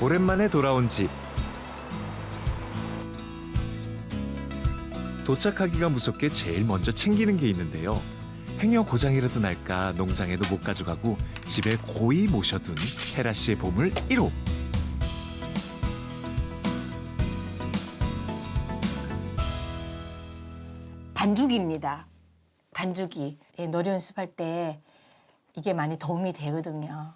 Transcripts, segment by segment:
오랜만에 돌아온 집. 도착하기가 무섭게 제일 먼저 챙기는 게 있는데요. 행여 고장이라도 날까 농장에도 못 가져가고 집에 고이 모셔둔 헤라 씨의 보물 1호. 반죽입니다. 반죽이 예, 노래 연습할 때 이게 많이 도움이 되거든요.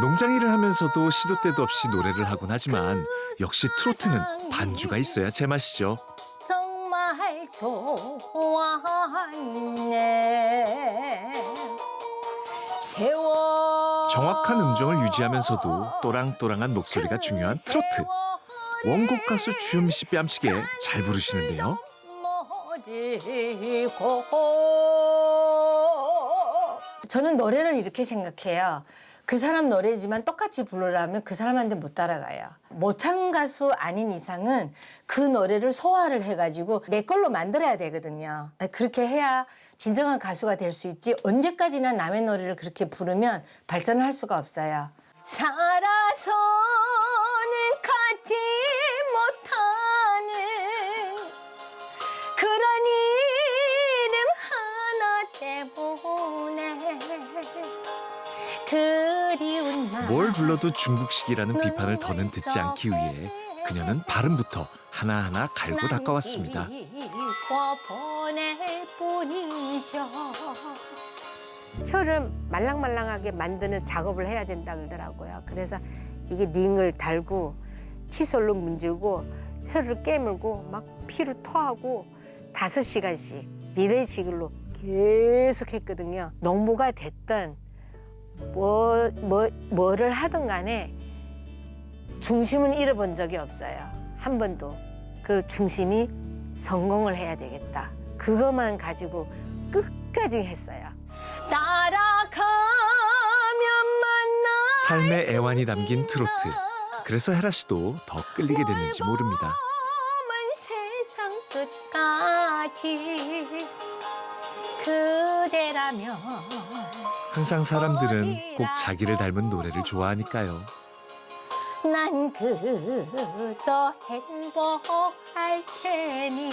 농장 일을 하면서도 시도 때도 없이 노래를 하곤 하지만 역시 트로트는 반주가 있어야 제맛이죠. 정말 세월 정확한 음정을 유지하면서도 또랑또랑한 목소리가 중요한 트로트. 원곡 가수 주현 씨 뺨치게 잘 부르시는데요. 저는 노래를 이렇게 생각해요. 그 사람 노래지만 똑같이 부르려면 그 사람한테 못 따라가요. 모창 가수 아닌 이상은 그 노래를 소화를 해가지고 내 걸로 만들어야 되거든요. 그렇게 해야 진정한 가수가 될 수 있지 언제까지나 남의 노래를 그렇게 부르면 발전할 수가 없어요. 살아서는 갖지 뭘 불러도 중국식이라는 비판을 더는 듣지 않기 위해 그녀는 발음부터 하나하나 갈고 닦아왔습니다. 혀를 말랑말랑하게 만드는 작업을 해야 된다 그러더라고요. 그래서 이게 링을 달고 칫솔로 문질고 혀를 깨물고 막 피를 토하고 다섯 시간씩 리레식으로 계속 했거든요. 농부가 됐든 뭐, 뭐, 뭐를 하든 간에 중심은 잃어본 적이 없어요. 한 번도. 그 중심이 성공을 해야 되겠다. 그것만 가지고 끝까지 했어요. 따라가면 만나 삶의 애환이 담긴 트로트. 그래서 헤라 씨도 더 끌리게 됐는지 모릅니다. 먼 세상 끝까지 그대라면 항상 사람들은 꼭 자기를 닮은 노래를 좋아하니까요. 난 그저 행복할 테니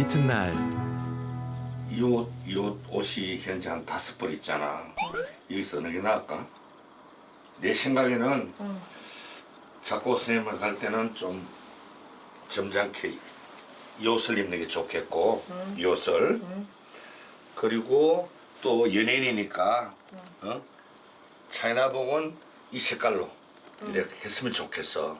이튿날 이 옷, 이 옷, 옷이 현재 한 다섯 벌 있잖아. 여기서 어느 게 나을까? 내 생각에는 작곡 선생님을 갈 때는 좀 점잖게 이 옷을 입는 게 좋겠고, 이 옷을. 그리고 또 연예인이니까, 어? 차이나복은 이 색깔로 이렇게 했으면 좋겠어.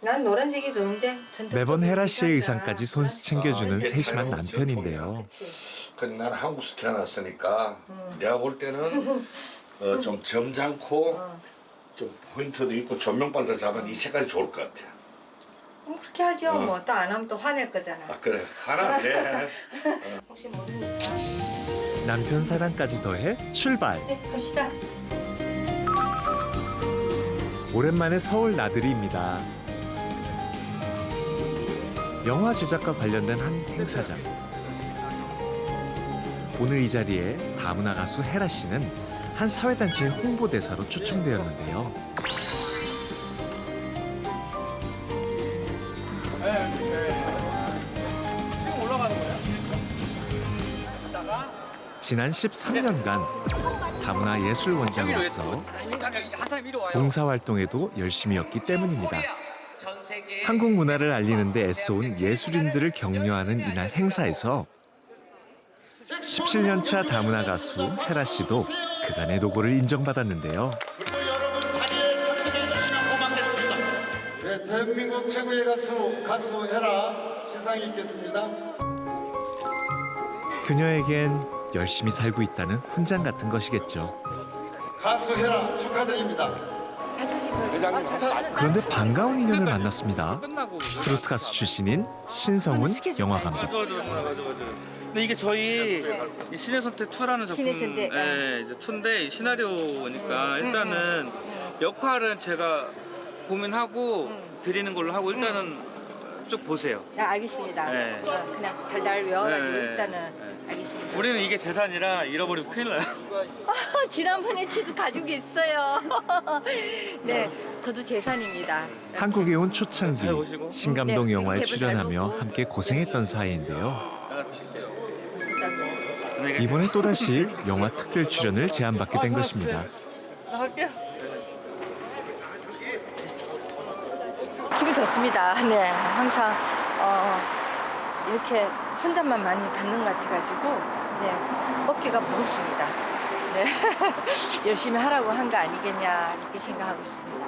난 노란색이 좋은데 매번 헤라 씨의 의상까지 손수 챙겨주는 아, 이게 세심한 잘 남편인데요. 근데 나는 한국에서 태어났으니까 내가 볼 때는 어, 좀 점잖고 좀 포인트도 있고 조명빨도 잡은 이 색깔이 좋을 것 같아. 뭐 그렇게 하죠. 어. 뭐또 안 하면 또 화낼 거잖아. 아 그래 하나 돼. 혹시 모르니까. 남편 사랑까지 더해 출발. 네, 갑시다. 오랜만에 서울 나들이입니다. 영화 제작과 관련된 한 행사장. 오늘 이 자리에 다문화 가수 헤라 씨는 한 사회단체의 홍보대사로 초청되었는데요. 지난 13년간 다문화 예술 원장으로서 봉사활동에도 열심히였기 때문입니다. 한국 문화를 알리는 데 애써온 예술인들을 격려하는 이날 행사에서 17년 차 다문화 가수 헤라 씨도 그간의 노고를 인정받았는데요. 그리고 여러분 자리에 착석해 주시면 고맙겠습니다. 네, 대한민국 최고의 가수 가수 헤라 시상 있겠습니다. 그녀에겐 열심히 살고 있다는 훈장 같은 것이겠죠. 가수 헤라 축하드립니다. 그런데 반가운 인연을 만났습니다. 트로트 가수 출신인 신성훈 영화 감독. 맞아 맞아 맞아 맞아 맞아. 근데 이게 저희 이 신의 선택 2라는 작품, 신의 선택, 예, 이제 2인데 이 시나리오니까 일단은 역할은 제가 고민하고 드리는 걸로 하고 일단은 쭉 보세요. 네, 알겠습니다. 네. 어, 그냥 달달 외워가지고 네, 일단은 네. 알겠습니다. 우리는 이게 재산이라 잃어버리면 큰일 나요. 지난번에 치도 가지고 있어요. 네, 저도 재산입니다. 한국에 온 초창기 잘 오시고. 신감동 네, 영화에 대본 잘 출연하며 보고. 함께 고생했던 사이인데요. 감사합니다. 안녕히 계세요. 이번에 또다시 영화 특별 출연을 제안받게 된 것입니다. 나갈게요. 기분 좋습니다. 네, 항상 어, 이렇게 혼잣만 많이 받는 것 같아가지고 네, 어깨가 무겁습니다. 네. 열심히 하라고 한 거 아니겠냐 이렇게 생각하고 있습니다.